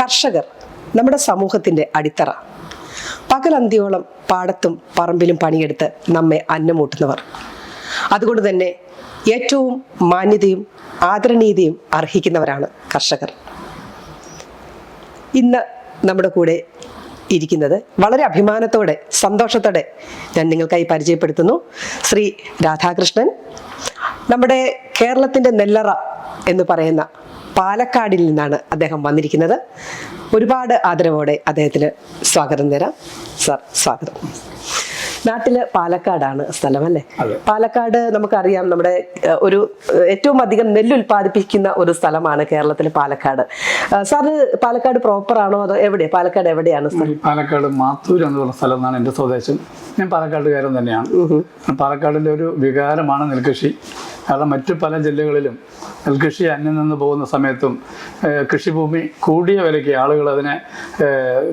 കർഷകർ നമ്മുടെ സമൂഹത്തിന്റെ അടിത്തറ. പകലന്തിയോളം പാടത്തും പറമ്പിലും പണിയെടുത്ത് നമ്മെ അന്നമൂട്ടുന്നവർ. അതുകൊണ്ട് തന്നെ ഏറ്റവും മാന്യതയും ആദരണീയതയും അർഹിക്കുന്നവരാണ് കർഷകർ. ഇന്ന് നമ്മുടെ കൂടെ ഇരിക്കുന്നത് വളരെ അഭിമാനത്തോടെ സന്തോഷത്തോടെ ഞാൻ നിങ്ങൾക്കായി പരിചയപ്പെടുത്തുന്നു. ശ്രീ രാധാകൃഷ്ണൻ. നമ്മുടെ കേരളത്തിന്റെ നെല്ലറ എന്ന് പറയുന്ന പാലക്കാടിൽ നിന്നാണ് അദ്ദേഹം വന്നിരിക്കുന്നത്. ഒരുപാട് ആദരവോടെ അദ്ദേഹത്തിന് സ്വാഗതം തരാം സാർ സ്വാഗതം. നാട്ടിൽ പാലക്കാടാണ് സ്ഥലം അല്ലേ പാലക്കാട് നമുക്കറിയാം നമ്മുടെ ഒരു ഏറ്റവും അധികം നെല്ല് ഉൽപ്പാദിപ്പിക്കുന്ന ഒരു സ്ഥലമാണ് കേരളത്തിലെ Palakkad. Sir sir Palakkad proper ആണോ അതോ എവിടെയാ പാലക്കാട് എവിടെയാണ് സ്ഥലം? പാലക്കാട് മാത്തൂർ എന്ന് പറഞ്ഞ സ്ഥലം എന്നാണ് എന്റെ സ്വദേശം. ഞാൻ പാലക്കാട്ടുകാരൻ തന്നെയാണ്. പാലക്കാടിലെ ഒരു വികാരമാണ് നെൽകൃഷി. കാരണം മറ്റു പല ജില്ലകളിലും നെൽകൃഷി അന്യം നിന്ന് പോകുന്ന സമയത്തും കൃഷിഭൂമി കൂടിയ വിലയ്ക്ക് ആളുകൾ അതിനെ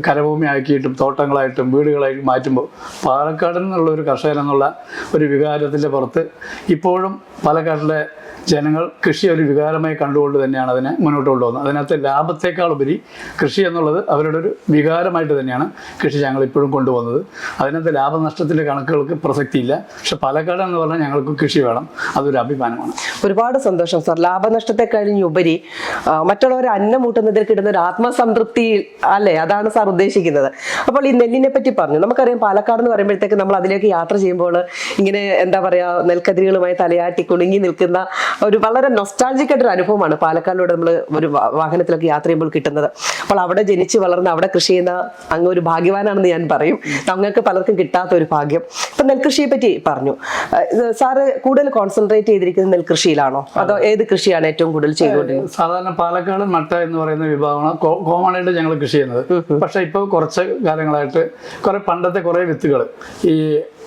കരഭൂമി ആക്കിയിട്ടും തോട്ടങ്ങളായിട്ടും വീടുകളായിട്ടും മാറ്റുമ്പോൾ പാലക്കാട് നിന്നുള്ള ഒരു കർഷകൻ എന്നുള്ള ഒരു വികാരത്തിന്റെ പുറത്ത് ഇപ്പോഴും പാലക്കാട്ടിലെ ജനങ്ങൾ കൃഷി ഒരു വികാരമായി കണ്ടുകൊണ്ട് തന്നെയാണ് അതിനെ മുന്നോട്ട് കൊണ്ടുപോകുന്നത്. അതിനകത്ത് ലാഭത്തേക്കാൾ ഉപരി കൃഷി എന്നുള്ളത് അവരുടെ ഒരു വികാരമായിട്ട് തന്നെയാണ് കൃഷി ഞങ്ങൾ ഇപ്പോഴും കൊണ്ടുപോകുന്നത്. അതിനകത്ത് ലാഭനഷ്ടത്തിന്റെ കണക്കുകൾക്ക് പ്രസക്തിയില്ല. പക്ഷെ പാലക്കാട് എന്ന് പറഞ്ഞാൽ ഞങ്ങൾക്ക് കൃഷി വേണം. അതൊരു അഭിമാനമാണ് ഒരുപാട് സന്തോഷം സാർ. ലാഭനഷ്ടത്തെ കഴിഞ്ഞുപരി മറ്റുള്ളവരെ അന്നം മൂട്ടുന്നതിൽ കിട്ടുന്ന ഒരു ആത്മസംതൃപ്തി അല്ലേ? അതാണ് സാർ ഉദ്ദേശിക്കുന്നത്. അപ്പോൾ ഈ നെല്ലിനെ പറ്റി പറഞ്ഞു. നമുക്കറിയാം പാലക്കാട് എന്ന് പറയുമ്പോഴത്തേക്ക് നമ്മൾ അതിലേക്ക് യാത്ര ചെയ്യുമ്പോൾ ഇങ്ങനെ എന്താ പറയാ നെൽക്കതിരുകളുമായി തലയാട്ടി കുണുങ്ങി നിൽക്കുന്ന ഒരു വളരെ നൊസ്റ്റാൾജിക് ആയിട്ടൊരു അനുഭവമാണ് പാലക്കാടിലൂടെ നമ്മൾ ഒരു വാഹനത്തിലൊക്കെ യാത്ര ചെയ്യുമ്പോൾ കിട്ടുന്നത്. അപ്പോൾ അവിടെ ജനിച്ച് വളർന്ന് അവിടെ കൃഷി ചെയ്യുന്ന അങ്ങ് ഒരു ഭാഗ്യവാനാണെന്ന് ഞാൻ പറയും. അങ്ങക്ക് പലർക്കും കിട്ടാത്ത ഒരു ഭാഗ്യം. ഇപ്പൊ നെൽകൃഷിയെ പറ്റി പറഞ്ഞു സാറ് കൂടുതൽ കോൺസെൻട്രേറ്റ് ചെയ്തിരിക്കുന്നത് നെൽകൃഷിയിലാണോ? അതോ ഏത് കൃഷിയാണ് ഏറ്റവും കൂടുതൽ ചെയ്തുകൊണ്ടിരിക്കുന്നത് സാധാരണ പാലക്കാട് മട്ട എന്ന് പറയുന്ന വിഭാഗമാണ്. കോമണായിട്ട് കോമൺ ആയിട്ട് ഞങ്ങൾ കൃഷി ചെയ്യുന്നത് പക്ഷെ ഇപ്പോൾ കുറച്ച് കാലങ്ങളായിട്ട് കുറെ പണ്ടത്തെ കുറെ വിത്തുകൾ ഈ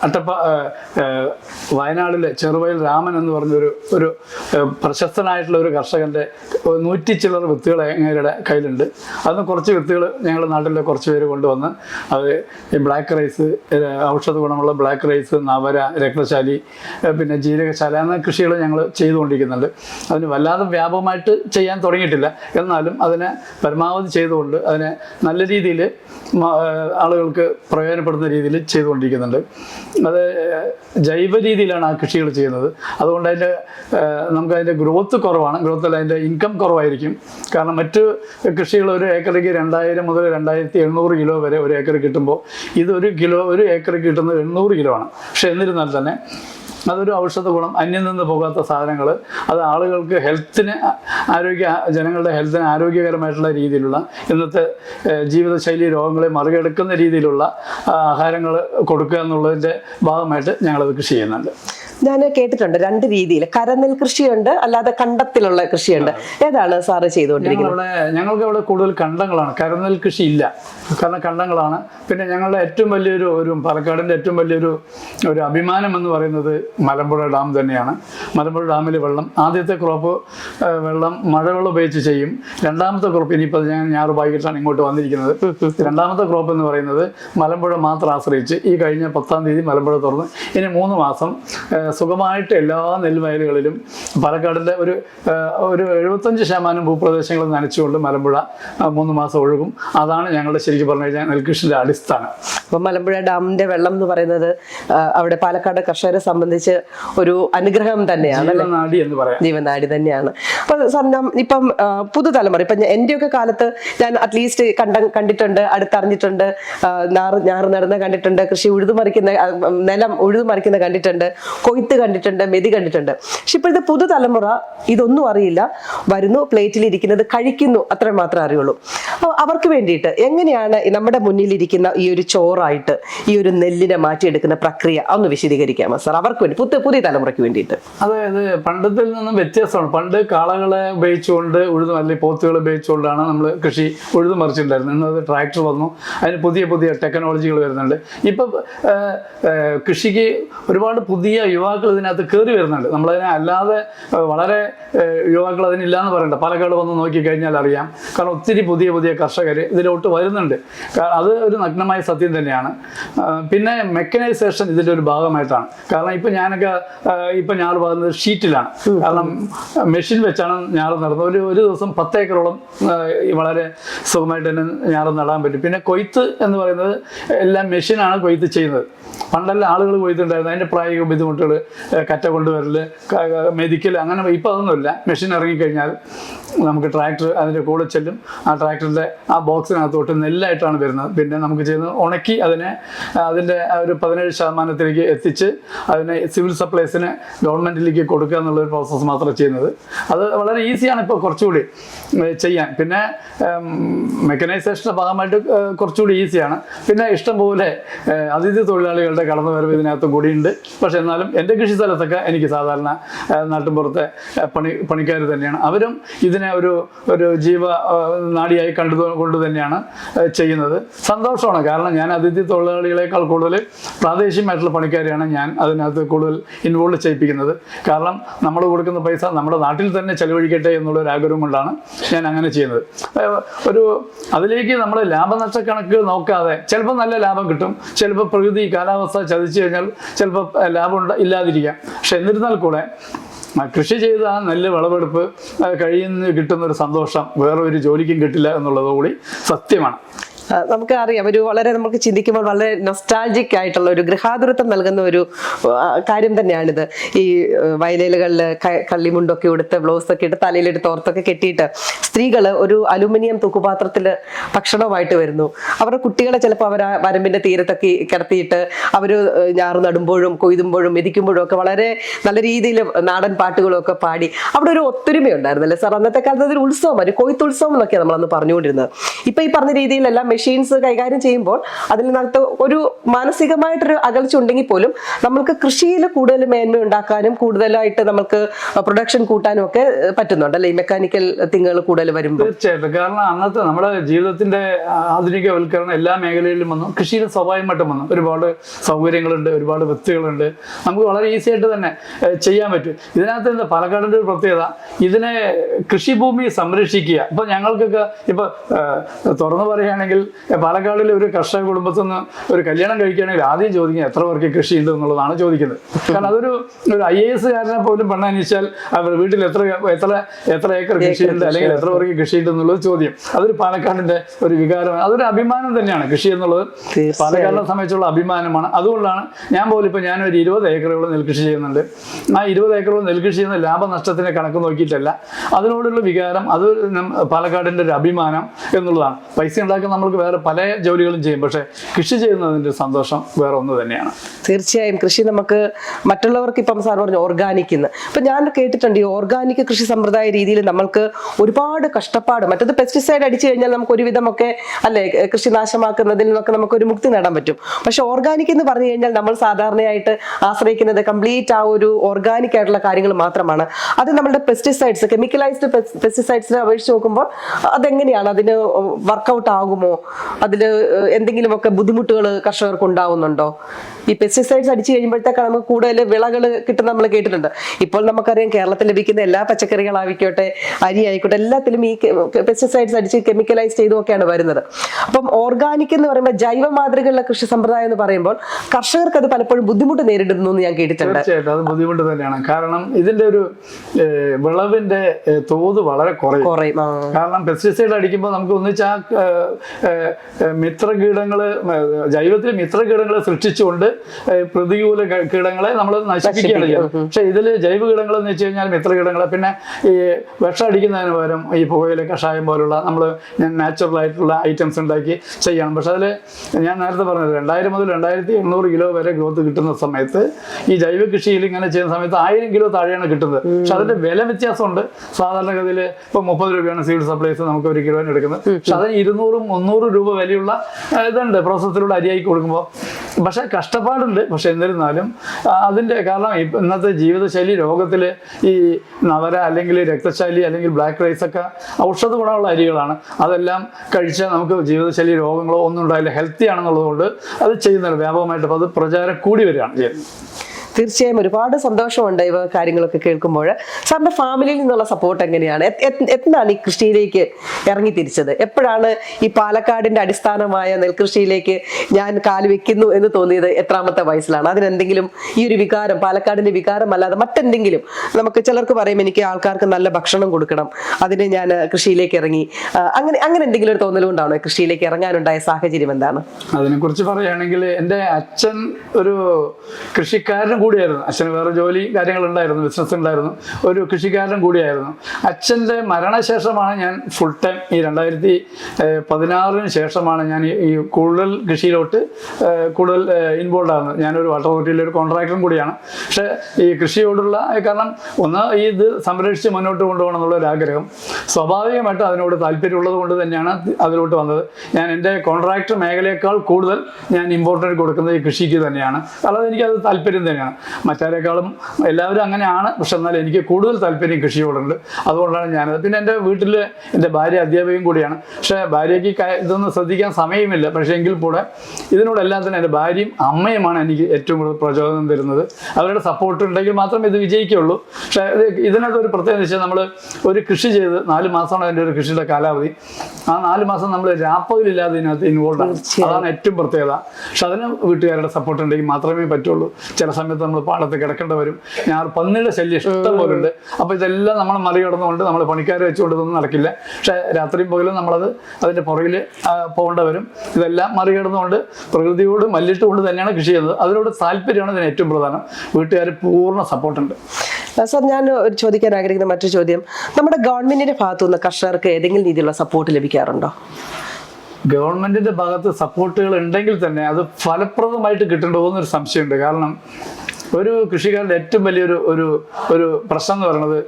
അട്ടപ്പ വയനാടിലെ ചെറുവയൽ രാമൻ എന്ന് പറഞ്ഞൊരു ഒരു പ്രശസ്തനായിട്ടുള്ള ഒരു കർഷകന്റെ നൂറ്റി ചില്ലറ വിത്തുകൾ എങ്ങനെയുടെ കയ്യിലുണ്ട്. അതിന് കുറച്ച് വിത്തുകൾ ഞങ്ങളുടെ നാട്ടിലെ കുറച്ച് പേര് കൊണ്ടുവന്ന് അത് ബ്ലാക്ക് റൈസ് ഔഷധ ഗുണമുള്ള ബ്ലാക്ക് റൈസ് നവര രക്തശാലി പിന്നെ ജീരകശാല എന്ന കൃഷികൾ ഞങ്ങൾ ചെയ്തുകൊണ്ടിരിക്കുന്നുണ്ട്. അതിന് വല്ലാതെ വ്യാപകമായിട്ട് ചെയ്യാൻ തുടങ്ങിയിട്ടില്ല. എന്നാലും അതിനെ പരമാവധി ചെയ്തുകൊണ്ട് അതിനെ നല്ല രീതിയിൽ ആളുകൾക്ക് പ്രയോജനപ്പെടുന്ന രീതിയിൽ ചെയ്തുകൊണ്ടിരിക്കുന്നുണ്ട്. അത് ജൈവ രീതിയിലാണ് ആ കൃഷികൾ ചെയ്യുന്നത്. അതുകൊണ്ട് അതിന്റെ നമുക്ക് അതിന്റെ ഗ്രോത്ത് കുറവാണ്. ഗ്രോത്ത് അല്ല അതിന്റെ ഇൻകം കുറവായിരിക്കും. കാരണം മറ്റ് കൃഷികൾ ഒരു ഏക്കറിക്ക് രണ്ടായിരം മുതൽ രണ്ടായിരത്തി എണ്ണൂറ് കിലോ വരെ ഒരു ഏക്കർ കിട്ടുമ്പോൾ ഇത് ഒരു കിലോ ഒരു ഏക്കർ കിട്ടുന്നത് എണ്ണൂറ് കിലോ ആണ്. പക്ഷെ എന്നിരുന്നാൽ തന്നെ അതൊരു ഔഷധ ഗുണം. അന്യം നിന്ന് പോകാത്ത സാധനങ്ങൾ അത് ആളുകൾക്ക് ഹെൽത്തിന് ആരോഗ്യ ജനങ്ങളുടെ ഹെൽത്തിന് ആരോഗ്യകരമായിട്ടുള്ള രീതിയിലുള്ള ഇന്നത്തെ ജീവിതശൈലി രോഗങ്ങളെ മറികടക്കുന്ന രീതിയിലുള്ള ആഹാരങ്ങൾ കൊടുക്കുക എന്നുള്ളതിന്റെ ഭാഗമായിട്ട് ഞങ്ങളത് കൃഷി ചെയ്യുന്നുണ്ട്. ഞാൻ കേട്ടിട്ടുണ്ട് രണ്ട് രീതിയിൽ കരനെൽ കൃഷിയുണ്ട് അല്ലാതെ കണ്ടത്തിലുള്ള കൃഷിയുണ്ട്. ഏതാണ് സാറ് ചെയ്തുകൊണ്ടിരിക്കുന്നത്? ഞങ്ങൾക്ക് ഇവിടെ കൂടുതൽ കണ്ടങ്ങളാണ്. കരനെൽ കൃഷി ഇല്ല കാരണം കണ്ടങ്ങളാണ്. പിന്നെ ഞങ്ങളുടെ ഏറ്റവും വലിയൊരു ഒരു പാലക്കാടിന്റെ ഏറ്റവും വലിയൊരു ഒരു അഭിമാനം എന്ന് പറയുന്നത് മലമ്പുഴ ഡാം തന്നെയാണ്. മലമ്പുഴ ഡാമിൽ വെള്ളം ആദ്യത്തെ ക്രോപ്പ് വെള്ളം മഴവെള്ളം ഉപയോഗിച്ച് ചെയ്യും. രണ്ടാമത്തെ ക്രോപ്പ് ഇനിയിപ്പോൾ ഞാൻ ഞാറ് വൈകിട്ടാണ് ഇങ്ങോട്ട് വന്നിരിക്കുന്നത്. രണ്ടാമത്തെ ക്രോപ്പ് എന്ന് പറയുന്നത് മലമ്പുഴ മാത്രം ആശ്രയിച്ച് ഈ കഴിഞ്ഞ പത്താം തീയതി മലമ്പുഴ തുറന്ന്. ഇനി മൂന്ന് മാസം സുഖമായിട്ട് എല്ലാ നെൽവയലുകളിലും പാലക്കാടിന്റെ ഒരു ഒരു എഴുപത്തഞ്ച് ശതമാനം ഭൂപ്രദേശങ്ങൾ നനച്ചുകൊണ്ട് മലമ്പുഴ മൂന്ന് മാസം ഒഴുകും. അതാണ് ഞങ്ങളുടെ ശരിക്കും പറഞ്ഞു കഴിഞ്ഞാൽ നെൽകൃഷിയുടെ അടിസ്ഥാനം. അപ്പം മലമ്പുഴ ഡാമിന്റെ വെള്ളം എന്ന് പറയുന്നത് അവിടെ പാലക്കാട് കർഷകരെ സംബന്ധിച്ച് ഒരു അനുഗ്രഹം തന്നെയാണ് ജീവനാടി എന്ന് പറയാം. ജീവനാടി തന്നെയാണ്. അപ്പൊ സ്വന്തം ഇപ്പം പുതുതലമുറ ഇപ്പം എന്റെയൊക്കെ കാലത്ത് ഞാൻ അറ്റ്ലീസ്റ്റ് കണ്ട കണ്ടിട്ടുണ്ട് അടുത്തറിഞ്ഞിട്ടുണ്ട് ഞാറ് ഞാറ് നടുന്ന കണ്ടിട്ടുണ്ട് കൃഷി ഉഴുതുമറിക്കുന്ന നിലം ഉഴുതുമറിക്കുന്ന കണ്ടിട്ടുണ്ട് കൊയ്ത്ത് കണ്ടിട്ടുണ്ട് മെതി കണ്ടിട്ടുണ്ട്. പക്ഷെ ഇപ്പോഴത്തെ പുതുതലമുറ ഇതൊന്നും അറിയില്ല. വരുന്നു പ്ലേറ്റിൽ ഇരിക്കുന്നത് കഴിക്കുന്നു അത്ര മാത്രമേ അറിയുള്ളൂ. അവർക്ക് വേണ്ടിയിട്ട് എങ്ങനെയാണ് നമ്മുടെ മുന്നിലിരിക്കുന്ന ഈ ഒരു ചോറായിട്ട് ഈ ഒരു നെല്ലിനെ മാറ്റിയെടുക്കുന്ന പ്രക്രിയ ഒന്ന് വിശദീകരിക്കാമോ സാർ? അവർക്ക് വേണ്ടി പുതിയ പുതിയ തലമുറയ്ക്ക് വേണ്ടിയിട്ട്. അതായത് പണ്ടത്തിൽ നിന്നും വ്യത്യാസമാണ് പണ്ട് കാളകളെ ഉപയോഗിച്ചുകൊണ്ട് ഉഴുതും അല്ലെങ്കിൽ പോത്തുകൾ ഉപയോഗിച്ചുകൊണ്ടാണ് നമ്മൾ കൃഷി ഉഴുതു മറിച്ചിട്ടുണ്ടായിരുന്നത്. ഇന്നത് ട്രാക്ടർ വന്നു. അതിന് പുതിയ പുതിയ ടെക്നോളജികൾ വരുന്നുണ്ട്. ഇപ്പം കൃഷിക്ക് ഒരുപാട് പുതിയ യുവ യുവാക്കൾ ഇതിനകത്ത് കയറി വരുന്നുണ്ട്. നമ്മളതിനെ അല്ലാതെ വളരെ യുവാക്കൾ അതിനില്ലാന്ന് പറയണ്ട പാലക്കാട് വന്ന് നോക്കിക്കഴിഞ്ഞാൽ അറിയാം. കാരണം ഒത്തിരി പുതിയ പുതിയ കർഷകർ ഇതിലോട്ട് വരുന്നുണ്ട്. അത് ഒരു നഗ്നമായ സത്യം തന്നെയാണ്. പിന്നെ മെക്കനൈസേഷൻ ഇതിന്റെ ഒരു ഭാഗമായിട്ടാണ്. കാരണം ഇപ്പം ഞാനൊക്കെ ഇപ്പം ഞാൾ പറയുന്നത് ഷീറ്റിലാണ്. കാരണം മെഷീൻ വെച്ചാണ് ഞാറ് നടന്നത്. ഒരു ഒരു ദിവസം പത്ത് ഏക്കറോളം വളരെ സുഖമായിട്ട് തന്നെ ഞാറ് നടാൻ പറ്റും. പിന്നെ കൊയ്ത്ത് എന്ന് പറയുന്നത് എല്ലാം മെഷീനാണ് കൊയ്ത്ത് ചെയ്യുന്നത്. പണ്ടെല്ലാം ആളുകൾ കൊയ്ത്തുണ്ടായിരുന്നു. അതിന്റെ പ്രായോഗിക ബുദ്ധിമുട്ടുകൾ കറ്റ കൊണ്ടുവരൽ മെതിക്കൽ അങ്ങനെ ഇപ്പം അതൊന്നുമില്ല. മെഷീൻ ഇറങ്ങിക്കഴിഞ്ഞാൽ നമുക്ക് ട്രാക്ടർ അതിന്റെ കൂടെ ചെല്ലും. ആ ട്രാക്ടറിന്റെ ആ ബോക്സിനകത്തോട്ട് നെല്ലായിട്ടാണ് വരുന്നത്. പിന്നെ നമുക്ക് ചെയ്യുന്നത് ഉണക്കി അതിനെ അതിന്റെ ഒരു പതിനേഴ് ശതമാനത്തിലേക്ക് എത്തിച്ച് അതിനെ സിവിൽ സപ്ലൈസിന് ഗവൺമെന്റിലേക്ക് കൊടുക്കുക എന്നുള്ളൊരു പ്രോസസ്സ് മാത്രമേ ചെയ്യുന്നത്. അത് വളരെ ഈസിയാണ് ഇപ്പോൾ കുറച്ചുകൂടി ചെയ്യാൻ. പിന്നെ മെക്കനൈസേഷന്റെ ഭാഗമായിട്ട് കുറച്ചുകൂടി ഈസിയാണ്. പിന്നെ ഇഷ്ടംപോലെ അതിഥി തൊഴിലാളികളുടെ കടന്നു വരവ് ഇതിനകത്ത് കൂടിയുണ്ട്. പക്ഷേ എന്നാലും എന്റെ കൃഷി സ്ഥലത്തൊക്കെ എനിക്ക് സാധാരണ നാട്ടിൻപുറത്തെ പണി പണിക്കാർ തന്നെയാണ്. അവരും ഇതിനെ ഒരു ഒരു ജീവ നാടിയായി കണ്ടു കൊണ്ട് തന്നെയാണ് ചെയ്യുന്നത്. സന്തോഷമാണ്. കാരണം ഞാൻ അതിഥി തൊഴിലാളികളെക്കാൾ കൂടുതൽ പ്രാദേശികമായിട്ടുള്ള പണിക്കാരെയാണ് ഞാൻ അതിനകത്ത് കൂടുതൽ ഇൻവോൾവ് ചെയ്യിപ്പിക്കുന്നത്. കാരണം നമ്മൾ കൊടുക്കുന്ന പൈസ നമ്മുടെ നാട്ടിൽ തന്നെ ചെലവഴിക്കട്ടെ എന്നുള്ള ഒരു ആഗ്രഹം കൊണ്ടാണ് ഞാൻ അങ്ങനെ ചെയ്യുന്നത്. ഒരു അതിലേക്ക് നമ്മൾ ലാഭനഷ്ട കണക്ക് നോക്കാതെ ചിലപ്പോൾ നല്ല ലാഭം കിട്ടും. ചിലപ്പോൾ പ്രകൃതി കാലാവസ്ഥ ചതിച്ചു കഴിഞ്ഞാൽ ചിലപ്പോൾ ലാഭം ഇല്ലാതിരിക്കാം. പക്ഷെ എന്നിരുന്നാൽ കൂടെ കൃഷി ചെയ്ത ആ നെല്ല് വിളവെടുപ്പ് കഴിയുന്ന കിട്ടുന്ന ഒരു സന്തോഷം വേറെ ഒരു ജോലിക്കും കിട്ടില്ല എന്നുള്ളത് കൂടി സത്യമാണ്. നമുക്ക് അറിയാം ഒരു വളരെ നമുക്ക് ചിന്തിക്കുമ്പോൾ വളരെ നൊസ്റ്റാൾജിക് ആയിട്ടുള്ള ഒരു ഗൃഹാതുരത്വം നൽകുന്ന ഒരു കാര്യം തന്നെയാണിത്. ഈ വയലേലുകളിൽ കള്ളിമുണ്ടൊക്കെ ഉടുത്ത് ബ്ലൗസ് ഒക്കെ ഇട്ട് തലയിലിട്ട് തോർത്തൊക്കെ കെട്ടിയിട്ട് സ്ത്രീകൾ ഒരു അലുമിനിയം തൂക്കുപാത്രത്തിൽ ഭക്ഷണവുമായിട്ട് വരുന്നു. അവരുടെ കുട്ടികളെ ചിലപ്പോൾ അവർ വരമ്പിന്റെ തീരത്തൊക്കെ കിടത്തിയിട്ട് അവർ ഞാറ് നടുമ്പോഴും കൊയ്തുമ്പോഴും മെതിക്കുമ്പോഴും ഒക്കെ വളരെ നല്ല രീതിയിൽ നാടൻ പാട്ടുകളും ഒക്കെ പാടി അവിടെ ഒരു ഒത്തൊരുമയുണ്ടായിരുന്നല്ലേ? സാർ അന്നത്തെ കാലത്ത് അതൊരു ഉത്സവം ഒരു കൊയ്ത്തുത്സവം എന്നൊക്കെയാണ് നമ്മളന്ന് പറഞ്ഞുകൊണ്ടിരുന്നത്. ഇപ്പൊ ഈ പറഞ്ഞ രീതിയിലെല്ലാം മെഷീൻസ് കൈകാര്യം ചെയ്യുമ്പോൾ അതിനകത്ത് ഒരു മാനസികമായിട്ടൊരു അകൽച്ച ഉണ്ടെങ്കിൽ പോലും നമ്മൾക്ക് കൃഷിയിൽ കൂടുതൽ മേന്മ ഉണ്ടാക്കാനും കൂടുതലായിട്ട് നമുക്ക് പ്രൊഡക്ഷൻ കൂട്ടാനും ഒക്കെ ഏഹ്, പറ്റുന്നുണ്ട് അല്ലെ? ഈ മെക്കാനിക്കൽ തിങ്ങുകൾ കൂടുതൽ വരുമ്പോൾ. തീർച്ചയായിട്ടും. കാരണം അന്നത്തെ നമ്മുടെ ജീവിതത്തിന്റെ ആധുനികവൽക്കരണം എല്ലാ മേഖലയിലും വന്നു. കൃഷിയിൽ സ്വാഭാവികമായിട്ടും വന്നു. ഒരുപാട് സൗകര്യങ്ങളുണ്ട് ഒരുപാട് വ്യക്തികളുണ്ട്. നമുക്ക് വളരെ ഈസി ആയിട്ട് തന്നെ ചെയ്യാൻ പറ്റും. ഇതിനകത്ത് എന്താ പാലക്കാടിന്റെ ഒരു പ്രത്യേകത ഇതിനെ കൃഷിഭൂമി സംരക്ഷിക്കുക. ഇപ്പൊ ഞങ്ങൾക്കൊക്കെ ഇപ്പൊ തുറന്നു പറയുകയാണെങ്കിൽ പാലക്കാടിലെ ഒരു കർഷക കുടുംബത്തിൽ നിന്ന് ഒരു കല്യാണം കഴിക്കുകയാണെങ്കിൽ ആദ്യം ചോദിക്കുക എത്ര പേർക്ക് കൃഷിയുണ്ട് എന്നുള്ളതാണ് ചോദിക്കുന്നത്. കാരണം അതൊരു ഒരു ഐ എ എസ് കാരനെ പോലും പെണ്ണന്വേഷിച്ചാൽ അവർ വീട്ടിൽ എത്ര എത്ര എത്ര ഏക്കർ കൃഷിയുണ്ട് അല്ലെങ്കിൽ എത്ര പേർക്ക് കൃഷിയുണ്ട് എന്നുള്ളത് ചോദ്യം. അതൊരു പാലക്കാടിന്റെ ഒരു വികാരമാണ്. അതൊരു അഭിമാനം തന്നെയാണ് കൃഷി എന്നുള്ളത്. പാലക്കാടിനെ സംബന്ധിച്ചുള്ള അഭിമാനമാണ്. അതുകൊണ്ടാണ് ഞാൻ പോലും ഇപ്പൊ ഞാനൊരു ഇരുപത് ഏക്കറുകൾ നെൽകൃഷി ചെയ്യുന്നുണ്ട്. ആ ഇരുപത് ഏക്കറുകൾ നെൽകൃഷി ചെയ്യുന്ന ലാഭനഷ്ടത്തിന്റെ കണക്ക് നോക്കിയിട്ടല്ല. അതിനോടുള്ള വികാരം അത് പാലക്കാടിന്റെ ഒരു അഭിമാനം എന്നുള്ളതാണ്. പൈസ ഉണ്ടാക്കാൻ നമ്മൾക്ക് വേറെ പല ജോലികളും ചെയ്യും. പക്ഷേ കൃഷി ചെയ്യുന്നതിന്റെ സന്തോഷം വേറെ ഒന്ന് തന്നെയാണ്. തീർച്ചയായും കൃഷി നമുക്ക് മറ്റുള്ളവർക്ക് ഇപ്പം സാർ പറഞ്ഞു ഓർഗാനിക് എന്ന് ഇപ്പൊ ഞാൻ കേട്ടിട്ടുണ്ട് ഈ ഓർഗാനിക് കൃഷി സമ്പ്രദായ രീതിയിൽ നമ്മൾക്ക് ഒരുപാട് കഷ്ടപ്പാട് മറ്റത് പെസ്റ്റിസൈഡ് അടിച്ചു കഴിഞ്ഞാൽ നമുക്ക് ഒരുവിധമൊക്കെ അല്ലെ കൃഷി നാശമാക്കുന്നതിൽ നിന്നൊക്കെ നമുക്ക് ഒരു മുക്തി നേടാൻ പറ്റും. പക്ഷെ ഓർഗാനിക് എന്ന് പറഞ്ഞു കഴിഞ്ഞാൽ നമ്മൾ സാധാരണയായിട്ട് ആശ്രയിക്കുന്നത് കംപ്ലീറ്റ് ആ ഒരു ഓർഗാനിക് ആയിട്ടുള്ള കാര്യങ്ങൾ മാത്രമാണ്. അത് നമ്മുടെ പെസ്റ്റിസൈഡ്സ് കെമിക്കലൈസ്ഡ് പെസ്റ്റിസൈഡ്സിനെ അപേക്ഷിച്ച് നോക്കുമ്പോൾ അതെങ്ങനെയാണ്? അതിന് വർക്കൗട്ട് ആകുമോ? അതിൽ എന്തെങ്കിലുമൊക്കെ ബുദ്ധിമുട്ടുകൾ കർഷകർക്ക് ഉണ്ടാവുന്നുണ്ടോ ഈ പെസ്റ്റിസൈഡ്സ് അടിച്ചു കഴിയുമ്പോഴത്തേക്കാണ് നമുക്ക് കൂടുതൽ വിളകൾ കിട്ടുന്ന നമ്മൾ കേട്ടിട്ടുണ്ട്. ഇപ്പോൾ നമുക്കറിയാം കേരളത്തിൽ ലഭിക്കുന്ന എല്ലാ പച്ചക്കറികളായിക്കോട്ടെ അരി ആയിക്കോട്ടെ എല്ലാത്തിലും ഈ പെസ്റ്റിസൈഡ്സ് അടിച്ച് കെമിക്കലൈസ് ചെയ്തുമൊക്കെയാണ് വരുന്നത്. അപ്പം ഓർഗാനിക് എന്ന് പറയുമ്പോൾ ജൈവ മാതൃകയുള്ള കൃഷി സമ്പ്രദായം എന്ന് പറയുമ്പോൾ കർഷകർക്ക് അത് പലപ്പോഴും ബുദ്ധിമുട്ട് നേരിടുന്നു എന്ന് ഞാൻ കേട്ടിട്ടുണ്ട്. തീർച്ചയായിട്ടും അത് ബുദ്ധിമുട്ട് തന്നെയാണ്. കാരണം ഇതിന്റെ ഒരു വിളവിന്റെ തോത് വളരെ കുറയും. കുറയും കാരണം പെസ്റ്റിസൈഡ് അടിക്കുമ്പോൾ നമുക്ക് ഒന്നിച്ചാ ആ ഏഹ്, ജൈവത്തിൽ മിത്രകീടങ്ങളെ സൃഷ്ടിച്ചുകൊണ്ട് പ്രതികൂല കീടങ്ങളെ നമ്മൾ നശിപ്പിക്കുകയാണ് ചെയ്യുന്നത്. പക്ഷെ ഇതിൽ ജൈവ കീടങ്ങൾ എന്ന് വെച്ച് കഴിഞ്ഞാൽ മിത്രകീടങ്ങളെ പിന്നെ ഈ വിഷം അടിക്കുന്നതിന് പകരം ഈ പുകയില കഷായം പോലുള്ള നമ്മൾ നാച്ചുറൽ ആയിട്ടുള്ള ഐറ്റംസ് ഉണ്ടാക്കി ചെയ്യണം പക്ഷെ അതിൽ ഞാൻ നേരത്തെ പറഞ്ഞത് രണ്ടായിരം മുതൽ രണ്ടായിരത്തി എണ്ണൂറ് കിലോ വരെ ഗ്രോത്ത് കിട്ടുന്ന സമയത്ത് ഈ ജൈവ കൃഷിയിൽ ഇങ്ങനെ ചെയ്യുന്ന സമയത്ത് ആയിരം കിലോ താഴെയാണ് കിട്ടുന്നത്. പക്ഷെ അതിന്റെ വില വ്യത്യാസമുണ്ട്. സാധാരണഗതിയിൽ ഇപ്പൊ മുപ്പത് രൂപയാണ് സീഡ് സപ്ലൈസ് നമുക്ക് ഒരു കിലോന് എടുക്കുന്നത്. പക്ഷെ അതിന് ഇരുന്നൂറും മുന്നൂറ് രൂപ വിലയുള്ള ഇതുണ്ട് പ്രോസസ്സിലൂടെ അരിയായി കൊടുക്കുമ്പോൾ പക്ഷെ കഷ്ടപ്പാടുണ്ട്. പക്ഷെ എന്നിരുന്നാലും അതിന്റെ കാരണം ഇന്നത്തെ ജീവിതശൈലി രോഗത്തിൽ ഈ നവര അല്ലെങ്കിൽ രക്തശാലി അല്ലെങ്കിൽ ബ്ലാക്ക് റൈസ് ഒക്കെ ഔഷധ ഗുണമുള്ള അരികളാണ്. അതെല്ലാം കഴിച്ചാൽ നമുക്ക് ജീവിതശൈലി രോഗങ്ങളോ ഒന്നും ഉണ്ടായില്ല ഹെൽത്തി ആണെന്നുള്ളതുകൊണ്ട് അത് ചെയ്യുന്നുണ്ട് വ്യാപകമായിട്ട്. അത് പ്രചാരം കൂടി വരികയാണ്. ചെയ്യുന്നത് തീർച്ചയായും ഒരുപാട് സന്തോഷമുണ്ട് ഇവ കാര്യങ്ങളൊക്കെ കേൾക്കുമ്പോൾ. സാറിന്റെ ഫാമിലിയിൽ നിന്നുള്ള സപ്പോർട്ട് എങ്ങനെയാണ്? എന്നാണ് ഈ കൃഷിയിലേക്ക് ഇറങ്ങി തിരിച്ചത്? എപ്പോഴാണ് ഈ പാലക്കാടിന്റെ അടിസ്ഥാനമായ നെൽകൃഷിയിലേക്ക് ഞാൻ കാൽ വെക്കുന്നു എന്ന് തോന്നിയത് എത്രാമത്തെ വയസ്സിലാണ്? അതിനെന്തെങ്കിലും ഈ ഒരു വികാരം പാലക്കാടിന്റെ വികാരം അല്ലാതെ മറ്റെന്തെങ്കിലും നമുക്ക് ചിലർക്ക് പറയും എനിക്ക് ആൾക്കാർക്ക് നല്ല ഭക്ഷണം കൊടുക്കണം അതിന് ഞാൻ കൃഷിയിലേക്ക് ഇറങ്ങി. അങ്ങനെ അങ്ങനെ എന്തെങ്കിലും ഒരു തോന്നൽ കൊണ്ടാണോ കൃഷിയിലേക്ക് ഇറങ്ങാനുണ്ടായ സാഹചര്യം എന്താണ്? അതിനെക്കുറിച്ച് പറയുകയാണെങ്കിൽ എന്റെ അച്ഛൻ ഒരു കൃഷിക്കാരൻ കൂടിയായിരുന്നു. അച്ഛന് വേറെ ജോലി കാര്യങ്ങളുണ്ടായിരുന്നു ബിസിനസ് ഉണ്ടായിരുന്നു. ഒരു കൃഷിക്കാരൻ കൂടിയായിരുന്നു. അച്ഛന്റെ മരണശേഷമാണ് ഞാൻ ഫുൾ ടൈം ഈ രണ്ടായിരത്തി പതിനാറിന് ശേഷമാണ് ഞാൻ ഈ- കൂടുതൽ കൃഷിയിലോട്ട് കൂടുതൽ ഇൻവോൾവ് ആകുന്നത് ഞാനൊരു വാട്ടർ അതോറിറ്റിയിലെ ഒരു കോൺട്രാക്ടറും കൂടിയാണ്. പക്ഷേ ഈ കൃഷിയോടുള്ള കാരണം ഒന്ന് ഈ ഇത് സംരക്ഷിച്ച് മുന്നോട്ട് കൊണ്ടുപോകണം എന്നുള്ള ഒരു ആഗ്രഹം. സ്വാഭാവികമായിട്ടും അതിനോട് താല്പര്യമുള്ളത് കൊണ്ട് തന്നെയാണ് അതിലോട്ട് വന്നത്. ഞാൻ എന്റെ കോൺട്രാക്ടർ മേഖലയേക്കാൾ കൂടുതൽ ഞാൻ ഇമ്പോർട്ടന്റ് കൊടുക്കുന്നത് ഈ കൃഷിക്ക് തന്നെയാണ്. അല്ലാതെ എനിക്കത് താല്പര്യം തന്നെയാണ്. മറ്റാരേക്കാളും എല്ലാവരും അങ്ങനെയാണ്. പക്ഷെ എന്നാൽ എനിക്ക് കൂടുതൽ താല്പര്യം കൃഷിയോടുണ്ട്. അതുകൊണ്ടാണ് ഞാനത്. പിന്നെ എന്റെ വീട്ടിൽ എന്റെ ഭാര്യ അധ്യാപകയും കൂടിയാണ്. പക്ഷേ ഭാര്യയ്ക്ക് ഇതൊന്നും ശ്രദ്ധിക്കാൻ സമയമില്ല. പക്ഷേ എങ്കിൽ കൂടെ ഇതിനോടെല്ലാം തന്നെ എന്റെ ഭാര്യയും അമ്മയുമാണ് എനിക്ക് ഏറ്റവും കൂടുതൽ പ്രചോദനം തരുന്നത്. അവരുടെ സപ്പോർട്ട് ഉണ്ടെങ്കിൽ മാത്രമേ ഇത് വിജയിക്കുകയുള്ളൂ. പക്ഷേ ഇത് ഇതിനകത്ത് ഒരു പ്രത്യേകത വെച്ചാൽ നമ്മൾ ഒരു കൃഷി ചെയ്ത് നാല് മാസമാണ് അതിന്റെ ഒരു കൃഷിയുടെ കാലാവധി. ആ നാല് മാസം നമ്മൾ രാപ്പകലില്ലാതെ ഇതിനകത്ത് ഇൻവോൾവ് ആണ്. അതാണ് ഏറ്റവും പ്രത്യേകത. പക്ഷെ അതിന് വീട്ടുകാരുടെ സപ്പോർട്ട് ഉണ്ടെങ്കിൽ മാത്രമേ പറ്റുള്ളൂ. ചില സമയത്ത് നമ്മൾ പാടത്ത് കിടക്കേണ്ടി വരും ഞാൻ പന്നിയുടെ ശല്യം ഇഷ്ടം പോലെ ഉണ്ട് അപ്പോൾ ഇതെല്ലാം നമ്മൾ മറികടന്നുകൊണ്ട് നമ്മൾ പണിക്കാരെ വെച്ചുകൊണ്ട് ഇതൊന്നും നടക്കില്ല. പക്ഷേ രാത്രിയും പകലും നമ്മളത് അതിന്റെ പുറകിൽ പോകേണ്ട വരും ഇതെല്ലാം മറികടന്നുകൊണ്ട് പ്രകൃതിയോട് മല്ലിട്ടുകൊണ്ട് തന്നെയാണ് കൃഷി ചെയ്യുന്നത് അതിനോട് താല്പര്യമാണ് ഇതിന് ഏറ്റവും പ്രധാനം. വീട്ടുകാർ പൂർണ സപ്പോർട്ടുണ്ട്. സർ ഞാൻ ഒരു ചോദിക്കാൻ ആഗ്രഹിക്കുന്ന മറ്റൊരു ചോദ്യം. നമ്മുടെ ഗവൺമെന്റിന്റെ ഭാഗത്തു നിന്ന് കർഷകർക്ക് ഏതെങ്കിലും രീതിയിലുള്ള സപ്പോർട്ട് ലഭിക്കാറുണ്ടോ? ഗവൺമെന്റിന്റെ ഭാഗത്ത് സപ്പോർട്ടുകൾ ഉണ്ടെങ്കിൽ തന്നെ അത് ഫലപ്രദമായിട്ട് കിട്ടേണ്ടോ എന്നൊരു സംശയമുണ്ട്. കാരണം ഒരു കൃഷിക്കാരുടെ ഏറ്റവും വലിയൊരു ഒരു ഒരു പ്രശ്നം എന്ന് പറയുന്നത്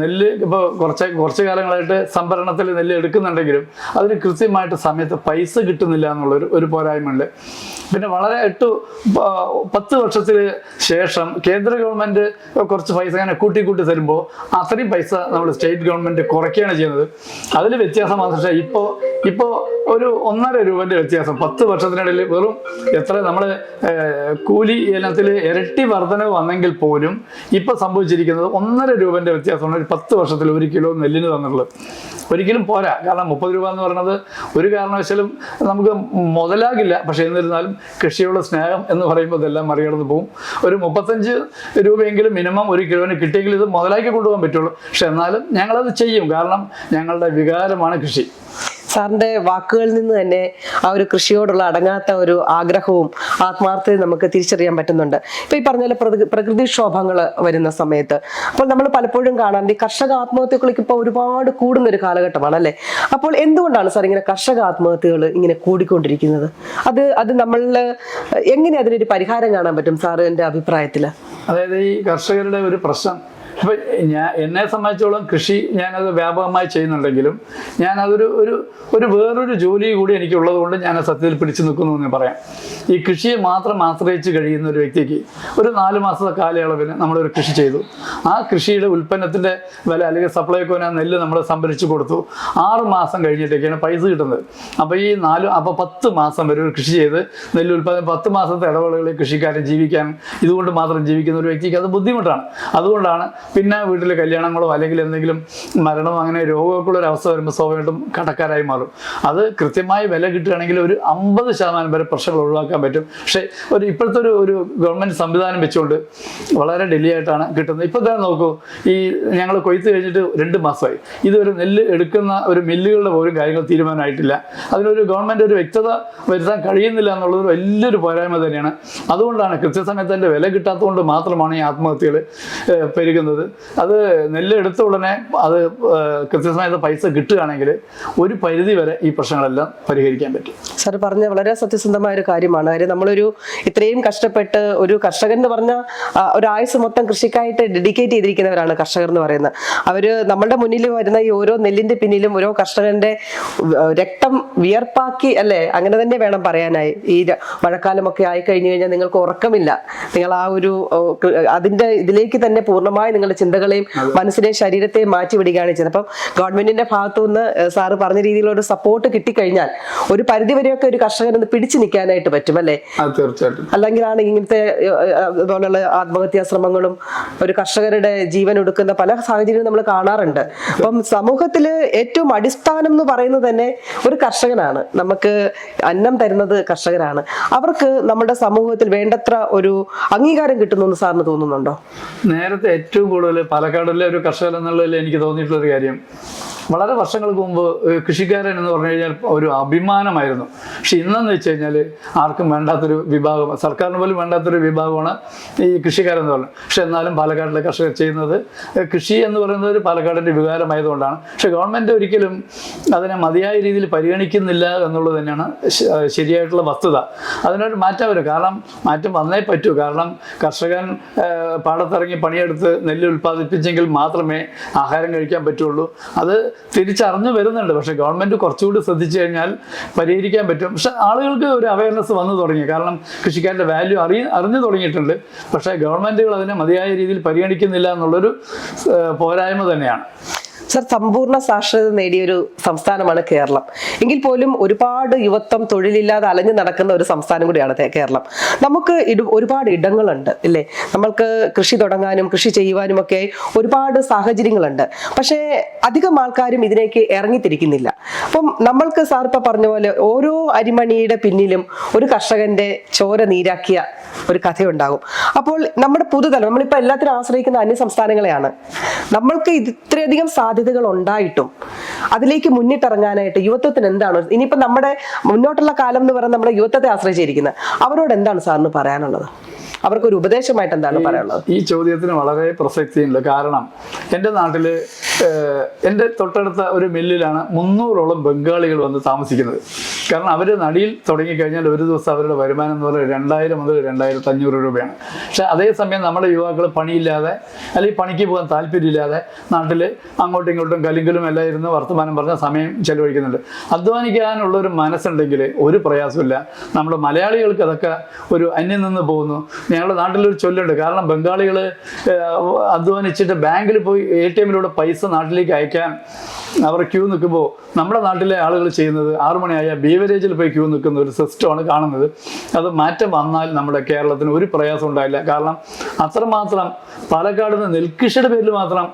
നെല്ല് ഇപ്പോൾ കുറച്ച് കുറച്ച് കാലങ്ങളായിട്ട് സംഭരണത്തിൽ നെല്ല് എടുക്കുന്നുണ്ടെങ്കിലും അതിന് കൃത്യമായിട്ട് സമയത്ത് പൈസ കിട്ടുന്നില്ല എന്നുള്ളൊരു ഒരു പോരായ്മയുണ്ട്. പിന്നെ വളരെ എട്ട് പത്ത് വർഷത്തിന് ശേഷം കേന്ദ്ര ഗവൺമെന്റ് കുറച്ച് പൈസ ഇങ്ങനെ കൂട്ടി കൂട്ടി തരുമ്പോൾ അത്രയും പൈസ നമ്മൾ സ്റ്റേറ്റ് ഗവൺമെന്റ് കുറയ്ക്കുകയാണ് ചെയ്യുന്നത്. അതിൽ വ്യത്യാസം പക്ഷേ ഇപ്പോൾ ഇപ്പോൾ ഒരു ഒന്നര രൂപന്റെ വ്യത്യാസം. പത്ത് വർഷത്തിനിടയിൽ വെറും എത്ര നമ്മൾ കൂലി ഇനത്തിൽ ഇരട്ടി വർധനവ് വന്നെങ്കിൽ പോലും ഇപ്പൊ സംഭവിച്ചിരിക്കുന്നത് ഒന്നര രൂപന്റെ വ്യത്യാസമാണ് ഒരു പത്ത് വർഷത്തിൽ ഒരു കിലോ നെല്ലിന് തന്നിട്ടുള്ളത് ഒരിക്കലും പോരാ. കാരണം മുപ്പത് രൂപ എന്ന് പറയുന്നത് ഒരു കാരണവശാലും നമുക്ക് മുതലാകില്ല. പക്ഷെ എന്നിരുന്നാലും കൃഷിയുള്ള സ്നേഹം എന്ന് പറയുമ്പോൾ ഇതെല്ലാം മറികടന്ന് പോകും ഒരു മുപ്പത്തഞ്ച് രൂപയെങ്കിലും മിനിമം ഒരു കിലോന് കിട്ടിയെങ്കിൽ ഇത് മുതലാക്കി കൊണ്ടുപോകാൻ പറ്റുള്ളൂ. പക്ഷെ എന്നാലും ഞങ്ങളത് ചെയ്യും. കാരണം ഞങ്ങളുടെ വികാരമാണ് കൃഷി. സാറിന്റെ വാക്കുകളിൽ നിന്ന് തന്നെ ആ ഒരു കൃഷിയോടുള്ള അടങ്ങാത്ത ഒരു ആഗ്രഹവും ആത്മാർത്ഥതയും നമുക്ക് തിരിച്ചറിയാൻ പറ്റുന്നുണ്ട്. ഇപ്പൊ ഈ പറഞ്ഞ പോലെ പ്രകൃ- പ്രകൃതിക്ഷോഭങ്ങൾ വരുന്ന സമയത്ത് അപ്പോൾ നമ്മൾ പലപ്പോഴും കാണാറുണ്ട് ഈ കർഷക ആത്മഹത്യകളൊക്കെ ഇപ്പോൾ ഒരുപാട് കൂടുന്ന ഒരു കാലഘട്ടമാണ് അല്ലേ? അപ്പോൾ എന്തുകൊണ്ടാണ് സാർ ഇങ്ങനെ കർഷക ആത്മഹത്യകൾ ഇങ്ങനെ കൂടിക്കൊണ്ടിരിക്കുന്നത്? അത് അത് നമ്മളിൽ എങ്ങനെ അതിനൊരു പരിഹാരം കാണാൻ പറ്റും സാറിന്റെ അഭിപ്രായത്തിൽ അതായത് ഈ കർഷകരുടെ ഒരു പ്രശ്നം ഇപ്പൊ ഞാൻ എന്നെ സംബന്ധിച്ചോളം കൃഷി ഞാനത് വ്യാപകമായി ചെയ്യുന്നുണ്ടെങ്കിലും ഞാനതൊരു ഒരു ഒരു വേറൊരു ജോലി കൂടി എനിക്കുള്ളത് കൊണ്ട് ഞാൻ സത്യത്തിൽ പിടിച്ചു നിൽക്കുന്നു എന്ന് പറയാം. ഈ കൃഷിയെ മാത്രം ആശ്രയിച്ച് കഴിയുന്ന ഒരു വ്യക്തിക്ക് ഒരു നാല് മാസത്തെ കാലയളവിന് നമ്മളൊരു കൃഷി ചെയ്തു. ആ കൃഷിയുടെ ഉൽപ്പന്നത്തിന്റെ വില അല്ലെങ്കിൽ സപ്ലൈക്കോന നെല്ല് നമ്മൾ സംഭരിച്ചു കൊടുത്തു. ആറ് മാസം കഴിഞ്ഞിട്ടൊക്കെയാണ് പൈസ കിട്ടുന്നത്. അപ്പോൾ ഈ നാല് അപ്പോൾ പത്ത് മാസം വരെ ഒരു കൃഷി ചെയ്ത് നെല്ല് ഉൽപ്പാദനം പത്ത് മാസത്തെ ഇടവേളകളിൽ കൃഷിക്കാരൻ ജീവിക്കാൻ ഇതുകൊണ്ട് മാത്രം ജീവിക്കുന്ന ഒരു വ്യക്തിക്ക് അത് ബുദ്ധിമുട്ടാണ്. അതുകൊണ്ടാണ് പിന്നെ വീട്ടിൽ കല്യാണങ്ങളോ അല്ലെങ്കിൽ എന്തെങ്കിലും മരണമോ അങ്ങനെ രോഗമൊക്കെ ഒരു അവസ്ഥ വരുമ്പോൾ സ്വാഭാവികമായിട്ടും കടക്കാരായി മാറും. അത് കൃത്യമായി വില കിട്ടുകയാണെങ്കിൽ ഒരു അമ്പത് ശതമാനം വരെ പ്രശ്നങ്ങൾ ഒഴിവാക്കാൻ പറ്റും. പക്ഷേ ഒരു ഇപ്പോഴത്തെ ഒരു ഒരു ഗവൺമെന്റ് സംവിധാനം വെച്ചുകൊണ്ട് വളരെ ഡിലേ ആയിട്ടാണ് കിട്ടുന്നത്. ഇപ്പോൾ തന്നെ നോക്കൂ ഈ ഞങ്ങൾ കൊയ്ത്ത് കഴിഞ്ഞിട്ട് രണ്ട് മാസമായി. ഇതൊരു നെല്ല് എടുക്കുന്ന ഒരു മില്ലുകളുടെ പോലും കാര്യങ്ങൾ തീരുമാനമായിട്ടില്ല. അതിനൊരു ഗവൺമെന്റ് ഒരു വ്യക്തത വരുത്താൻ കഴിയുന്നില്ല എന്നുള്ളത് വലിയൊരു പോരായ്മ തന്നെയാണ്. അതുകൊണ്ടാണ് കൃത്യസമയത്ത് അതിന്റെ വില കിട്ടാത്തതുകൊണ്ട് മാത്രമാണ് ഈ ആത്മഹത്യകൾ ഏഹ്, പെരുകുന്നത് അത് നെല്ല് എടുത്ത ഉടനെ അത് കൃത്യസമയത്ത് പൈസ കിട്ടുകയാണെങ്കിൽ ഒരു പരിധി വരെ ഈ പ്രശ്നങ്ങളെല്ലാം പരിഹരിക്കാൻ പറ്റും. സാർ പറഞ്ഞ വളരെ സത്യസന്ധമായ ഒരു കാര്യമാണ്. കാര്യം നമ്മളൊരു ഇത്രയും കഷ്ടപ്പെട്ട് ഒരു കർഷകൻ എന്ന് പറഞ്ഞ ഒരു ആയുസ് മൊത്തം കൃഷിക്കായിട്ട് ഡെഡിക്കേറ്റ് ചെയ്തിരിക്കുന്നവരാണ് കർഷകർ എന്ന് പറയുന്നത്. അവർ നമ്മളുടെ മുന്നിൽ വരുന്ന ഈ ഓരോ നെല്ലിന്റെ പിന്നിലും ഓരോ കർഷകന്റെ രക്തം വിയർപ്പാക്കി അല്ലേ? അങ്ങനെ തന്നെ വേണം പറയാനായി. ഈ മഴക്കാലമൊക്കെ ആയി കഴിഞ്ഞു കഴിഞ്ഞാൽ നിങ്ങൾക്ക് ഉറക്കമില്ല. നിങ്ങൾ ആ ഒരു അതിന്റെ ഇതിലേക്ക് തന്നെ പൂർണമായി നിങ്ങൾ വിചാരങ്ങളും ചിന്തകളെയും മനസ്സിനെയും ശരീരത്തെയും മാറ്റി വിടുകയാണ് ചെയ്യുന്നത്. അപ്പം ഗവൺമെന്റിന്റെ ഭാഗത്തു നിന്ന് ഏഹ്, സാറ് പറഞ്ഞ രീതിയിലുള്ള ഒരു സപ്പോർട്ട് കിട്ടിക്കഴിഞ്ഞാൽ ഒരു പരിധി വരെയൊക്കെ ഒരു കർഷകനൊന്ന് പിടിച്ചു നിൽക്കാനായിട്ട് പറ്റും അല്ലേ? തീർച്ചയായിട്ടും. അല്ലെങ്കിലാണ് ഇങ്ങനത്തെ അതുപോലെയുള്ള ആത്മഹത്യാ ശ്രമങ്ങളും ഒരു കർഷകരുടെ ജീവൻ ഒടുക്കുന്ന പല സാഹചര്യങ്ങളും നമ്മൾ കാണാറുണ്ട്. അപ്പം സമൂഹത്തിൽ ഏറ്റവും അടിസ്ഥാനം എന്ന് പറയുന്നത് തന്നെ ഒരു കർഷകനാണ്. നമുക്ക് അന്നം തരുന്നത് കർഷകരാണ്. അവർക്ക് നമ്മുടെ സമൂഹത്തിൽ വേണ്ടത്ര ഒരു അംഗീകാരം കിട്ടുന്നു സാറിന് തോന്നുന്നുണ്ടോ? നേരത്തെ ഏറ്റവും കൂടുതൽ പാലക്കാടിലെ ഒരു കർഷകൻ എന്നുള്ളതിൽ എനിക്ക് തോന്നിയിട്ടുള്ള ഒരു കാര്യം. വളരെ വർഷങ്ങൾക്ക് മുമ്പ് കൃഷിക്കാരൻ എന്ന് പറഞ്ഞു കഴിഞ്ഞാൽ ഒരു അഭിമാനമായിരുന്നു. പക്ഷെ ഇന്നെന്ന് വെച്ച് കഴിഞ്ഞാൽ ആർക്കും വേണ്ടാത്തൊരു വിഭാഗം സർക്കാരിന് പോലും വേണ്ടാത്തൊരു വിഭാഗമാണ് ഈ കൃഷിക്കാരൻ എന്ന് പറയുന്നത് പക്ഷെ എന്നാലും പാലക്കാടിലെ കർഷകർ ചെയ്യുന്നത് കൃഷി എന്ന് പറയുന്നത് ഒരു പാലക്കാടിന്റെ വികാരമായതുകൊണ്ടാണ്. പക്ഷെ ഗവൺമെന്റ് ഒരിക്കലും അതിനെ മതിയായ രീതിയിൽ പരിഗണിക്കുന്നില്ല എന്നുള്ളത് തന്നെയാണ് ശരിയായിട്ടുള്ള വസ്തുത. അതിനൊരു മാറ്റം വരും. കാരണം മാറ്റം വന്നേ പറ്റൂ. കാരണം കർഷകൻ പാടത്തിറങ്ങി പണിയെടുത്ത് നെല്ല് ഉൽപ്പാദിപ്പിച്ചെങ്കിൽ മാത്രമേ ആഹാരം കഴിക്കാൻ പറ്റുള്ളൂ. അത് തിരിച്ചറിഞ്ഞു വരുന്നുണ്ട്. പക്ഷേ ഗവൺമെന്റ് കുറച്ചുകൂടി ശ്രദ്ധിച്ചു കഴിഞ്ഞാൽ പരിഹരിക്കാൻ പറ്റും. പക്ഷെ ആളുകൾക്ക് ഒരു അവയർനെസ് വന്നു തുടങ്ങി. കാരണം കൃഷിക്കാരുടെ വാല്യൂ അറിയ അറിഞ്ഞു തുടങ്ങിയിട്ടുണ്ട്. പക്ഷേ ഗവൺമെന്റുകൾ അതിനെ മതിയായ രീതിയിൽ പരിഗണിക്കുന്നില്ല എന്നുള്ളൊരു പോരായ്മ തന്നെയാണ്. സർ സമ്പൂർണ സാക്ഷരത നേടിയ ഒരു സംസ്ഥാനമാണ് കേരളം. എങ്കിൽ പോലും ഒരുപാട് യുവത്വം തൊഴിലില്ലാതെ അലഞ്ഞു നടക്കുന്ന ഒരു സംസ്ഥാനം കൂടിയാണ് കേരളം. നമുക്ക് ഒരുപാട് ഇടങ്ങളുണ്ട് ഇല്ലേ നമ്മൾക്ക് കൃഷി തുടങ്ങാനും കൃഷി ചെയ്യുവാനും ഒക്കെ ഒരുപാട് സാഹചര്യങ്ങളുണ്ട്. പക്ഷേ അധികം ആൾക്കാരും ഇതിലേക്ക് ഇറങ്ങിത്തിരിക്കുന്നില്ല. അപ്പം നമ്മൾക്ക് സാർ ഇപ്പൊ പറഞ്ഞ പോലെ ഓരോ അരിമണിയുടെ പിന്നിലും ഒരു കർഷകന്റെ ചോര നീരാക്കിയ ഒരു കഥയുണ്ടാകും. അപ്പോൾ നമ്മുടെ പുതുതലം നമ്മളിപ്പോൾ എല്ലാത്തിനും ആശ്രയിക്കുന്ന അന്യ സംസ്ഥാനങ്ങളെയാണ് നമ്മൾക്ക് ഇത്രയധികം സാധ്യതകൾ ഉണ്ടായിട്ടും അതിലേക്ക് മുന്നിട്ടിറങ്ങാനായിട്ട് യുവത്വത്തിന് എന്താണ് ഇനിയിപ്പോൾ നമ്മുടെ മുന്നോട്ടുള്ള കാലം എന്ന് പറയുന്നത് നമ്മുടെ യുവത്വത്തെ ആശ്രയിച്ചിരിക്കുന്നത്. അവരോട് എന്താണ് സാറിന് പറയാനുള്ളത്? അവർക്കൊരു ഉപദേശമായിട്ട് എന്താണ് പറയാനുള്ളത്? ഈ ചോദ്യത്തിന് വളരെ പ്രസക്തിയുണ്ട്. കാരണം എന്റെ നാട്ടിൽ എന്റെ തൊട്ടടുത്ത ഒരു മില്ലിലാണ് മുന്നൂറോളം ബംഗാളികൾ വന്ന് താമസിക്കുന്നത്. കാരണം അവർ നടിയിൽ തുടങ്ങിക്കഴിഞ്ഞാൽ ഒരു ദിവസം അവരുടെ വരുമാനം എന്ന് പറയുന്നത് രണ്ടായിരം മുതൽ രണ്ടായിരത്തി അഞ്ഞൂറ് രൂപയാണ്. പക്ഷേ അതേസമയം നമ്മുടെ യുവാക്കൾ പണിയില്ലാതെ അല്ലെങ്കിൽ പണിക്ക് പോകാൻ താല്പര്യമില്ലാതെ നാട്ടിൽ അങ്ങോട്ടും ഇങ്ങോട്ടും കലിങ്കലും എല്ലാം ഇരുന്ന് വർത്തമാനം പറഞ്ഞ സമയം ചെലവഴിക്കുന്നുണ്ട്. അധ്വാനിക്കാനുള്ള ഒരു മനസ്സുണ്ടെങ്കിൽ ഒരു പ്രയാസമില്ല നമ്മുടെ മലയാളികൾക്ക് അതൊക്കെ ഒരു അന്യം നിന്ന് പോകുന്നു. ഞങ്ങളുടെ നാട്ടിലൊരു ചൊല്ലുണ്ട്. കാരണം ബംഗാളികൾ അധ്വാനിച്ചിട്ട് ബാങ്കിൽ പോയി എ ടി എമ്മിലൂടെ പൈസ നാട്ടിലേക്ക് അയക്കാൻ അവർ ക്യൂ നിൽക്കുമ്പോൾ നമ്മുടെ നാട്ടിലെ ആളുകൾ ചെയ്യുന്നത് ആറു മണിയായ ബീവറേജിൽ പോയി ക്യൂ നിൽക്കുന്ന ഒരു സിസ്റ്റമാണ് കാണുന്നത്. അത് മാറ്റം വന്നാൽ നമ്മുടെ കേരളത്തിന് ഒരു പ്രയാസം ഉണ്ടായില്ല കാരണം അത്രമാത്രം പാലക്കാട് നിന്ന് നെൽകൃഷിയുടെ പേരിൽ മാത്രം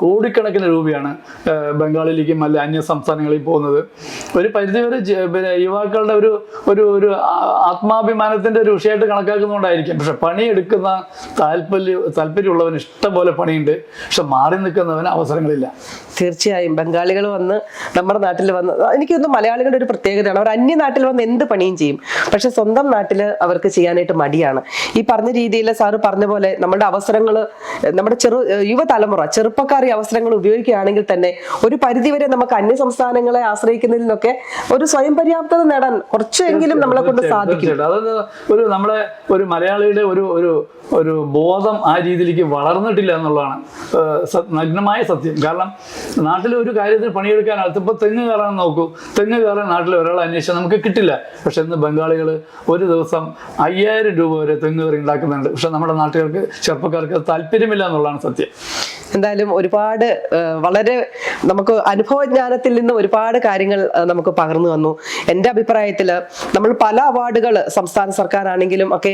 കോടിക്കണക്കിന് രൂപയാണ് ബംഗാളിലേക്കും അല്ലെ അന്യ സംസ്ഥാനങ്ങളിൽ പോകുന്നത്. ഒരു പരിധിവരെ യുവാക്കളുടെ ഒരു ഒരു ഒരു ആത്മാഭിമാനത്തിന്റെ ഒരു വിഷയമായിട്ട് കണക്കാക്കുന്നതുകൊണ്ടായിരിക്കും. പക്ഷെ പണിയെടുക്കുന്ന താല്പര്യ താല്പര്യമുള്ളവന് ഇഷ്ടം പോലെ പണിയുണ്ട്. പക്ഷെ മാറി നിൽക്കുന്നവന് അവസരങ്ങളില്ല. തീർച്ചയായും ബംഗാളികൾ വന്ന് നമ്മുടെ നാട്ടിൽ വന്ന് എനിക്കൊന്നും മലയാളികളുടെ ഒരു പ്രത്യേകതയാണ്. അവർ അന്യ നാട്ടിൽ വന്ന് എന്ത് പണിയും ചെയ്യും. പക്ഷെ സ്വന്തം നാട്ടിൽ അവർക്ക് ചെയ്യാനായിട്ട് മടിയാണ്. ഈ പറഞ്ഞ രീതിയിൽ സാറ് പറഞ്ഞ പോലെ നമ്മുടെ അവസരങ്ങൾ നമ്മുടെ ചെറു യുവതലമുറ ചെറുപ്പക്കാർ ഈ അവസരങ്ങൾ ഉപയോഗിക്കുകയാണെങ്കിൽ തന്നെ ഒരു പരിധിവരെ നമുക്ക് അന്യ സംസ്ഥാനങ്ങളെ ആശ്രയിക്കുന്നതിൽ നിന്നൊക്കെ ഒരു സ്വയം പര്യാപ്തത നേടാൻ കുറച്ചെങ്കിലും നമ്മളെ കൊണ്ട് സാധിക്കും. അതായത് ഒരു നമ്മളെ ഒരു മലയാളിയുടെ ഒരു ഒരു ഒരു ബോധം ആ രീതിയിലേക്ക് വളർന്നിട്ടില്ല എന്നുള്ളതാണ് നഗ്നമായ സത്യം. കാരണം നാട്ടിൽ ഒരു കാര്യത്തിന് പണിയെടുക്കാൻ അടുത്തപ്പോൾ തെങ്ങ് കയറാൻ നോക്കൂ. തെങ്ങ് കയറാൻ നാട്ടിൽ ഒരാളെ അന്വേഷിച്ചാൽ നമുക്ക് കിട്ടില്ല. പക്ഷെ ഇന്ന് ബംഗാളികൾ ഒരു ദിവസം അയ്യായിരം രൂപ വരെ തെങ്ങ് കയറി ഉണ്ടാക്കുന്നുണ്ട്. പക്ഷെ നമ്മുടെ നാട്ടുകാർക്ക് ചെറുപ്പക്കാർക്ക് താല്പര്യമില്ല എന്നുള്ളതാണ് സത്യം. എന്തായാലും ഒരുപാട് വളരെ നമുക്ക് അനുഭവജ്ഞാനത്തിൽ നിന്ന് ഒരുപാട് കാര്യങ്ങൾ നമുക്ക് പകർന്നു വന്നു എന്റെ അഭിപ്രായത്തിൽ നമ്മൾ പല അവാർഡുകൾ സംസ്ഥാന സർക്കാർ ആണെങ്കിലും ഒക്കെ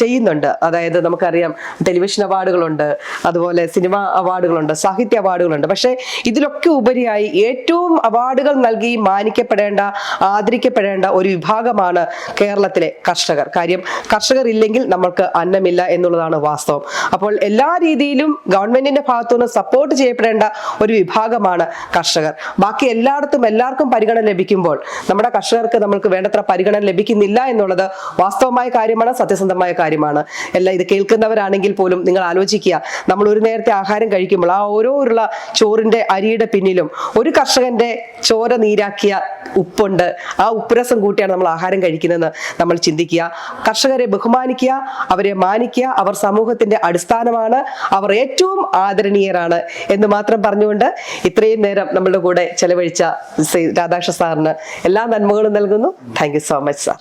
ചെയ്യുന്നുണ്ട്. അതായത് നമുക്കറിയാം ടെലിവിഷൻ അവാർഡുകളുണ്ട് അതുപോലെ സിനിമ അവാർഡുകളുണ്ട് സാഹിത്യ അവാർഡുകളുണ്ട്. പക്ഷേ ഇതിലൊക്കെ ഉപരിയായി ഏറ്റവും അവാർഡുകൾ നൽകി മാനിക്കപ്പെടേണ്ട ആദരിക്കപ്പെടേണ്ട ഒരു വിഭാഗമാണ് കേരളത്തിലെ കർഷകർ. കാര്യം കർഷകർ ഇല്ലെങ്കിൽ നമ്മൾക്ക് അന്നമില്ല എന്നുള്ളതാണ് വാസ്തവം. അപ്പോൾ എല്ലാ രീതിയിലും ഗവൺമെന്റിന്റെ ഭാഗത്തുനിന്ന് സപ്പോർട്ട് ചെയ്യപ്പെടേണ്ട ഒരു വിഭാഗമാണ് കർഷകർ. ബാക്കി എല്ലായിടത്തും എല്ലാവർക്കും പരിഗണന ലഭിക്കുമ്പോൾ നമ്മുടെ കർഷകർക്ക് നമ്മൾക്ക് വേണ്ടത്ര പരിഗണന ലഭിക്കുന്നില്ല എന്നുള്ളത് വാസ്തവമായ കാര്യമാണ് സത്യസന്ധമായ കാര്യമാണ്. എല്ലാം ഇത് കേൾക്കുന്നവരാണെങ്കിൽ പോലും നിങ്ങൾ ആലോചിക്കുക നമ്മൾ ഒരു നേരത്തെ ആഹാരം കഴിക്കുമ്പോൾ ആ ഓരോ ഉരുള ചോറിന്റെ അരിയുടെ പിന്നിലും ഒരു കർഷകന്റെ ചോര നീരാക്കിയ ഉപ്പുണ്ട്. ആ ഉപ്പുരസം കൂട്ടിയാണ് നമ്മൾ ആഹാരം കഴിക്കുന്നതെന്ന് നമ്മൾ ചിന്തിക്കുക. കർഷകരെ ബഹുമാനിക്കുക അവരെ മാനിക്കുക. അവർ സമൂഹത്തിന്റെ അടിസ്ഥാനമാണ്. അവർ ഏറ്റവും ആദരണീയരാണ് എന്ന് മാത്രം പറഞ്ഞുകൊണ്ട് ഇത്രയും നേരം നമ്മളുടെ കൂടെ ചെലവഴിച്ച രാധാകൃഷ്ണ സാറിന് എല്ലാ നന്മകളും നൽകുന്നു. Thank so much sir